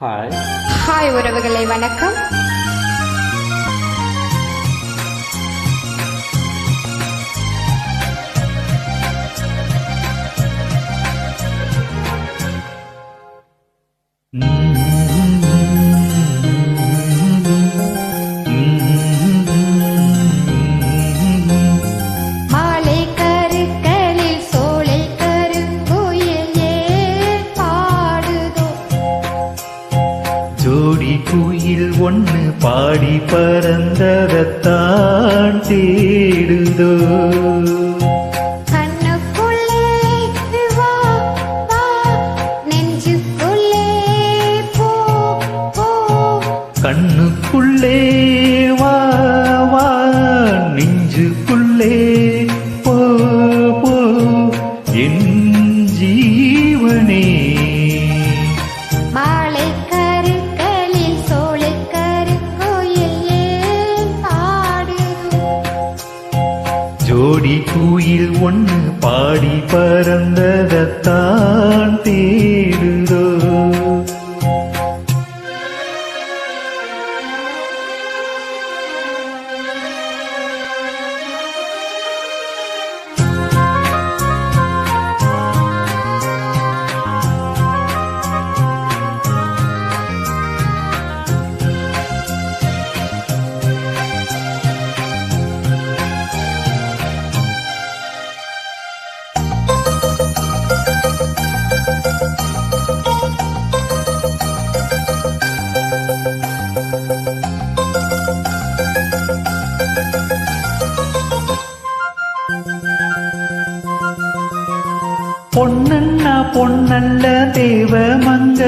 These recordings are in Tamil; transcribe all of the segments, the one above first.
ஹாய் ஹாய் உறவுகளை வணக்கம். மாலை ஜோடி குயில் ஒண்ணு பாடி பறந்ததத்தான் தேடுதோ. கண்ணுக்குள்ளே வா வா நெஞ்சுக்குள்ளே போ போ. கண்ணுக்குள்ளே வா வா நெஞ்சுக்குள்ளே போ போ. என் ஜீவனே கொடி குயில் ஒன்று பாடி பறந்ததத்தான் தேடுதோ பொன்னண்ணா பொன்னல்ல தேவ மங்க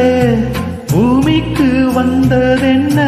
பூமிக்கு வந்ததென்ன?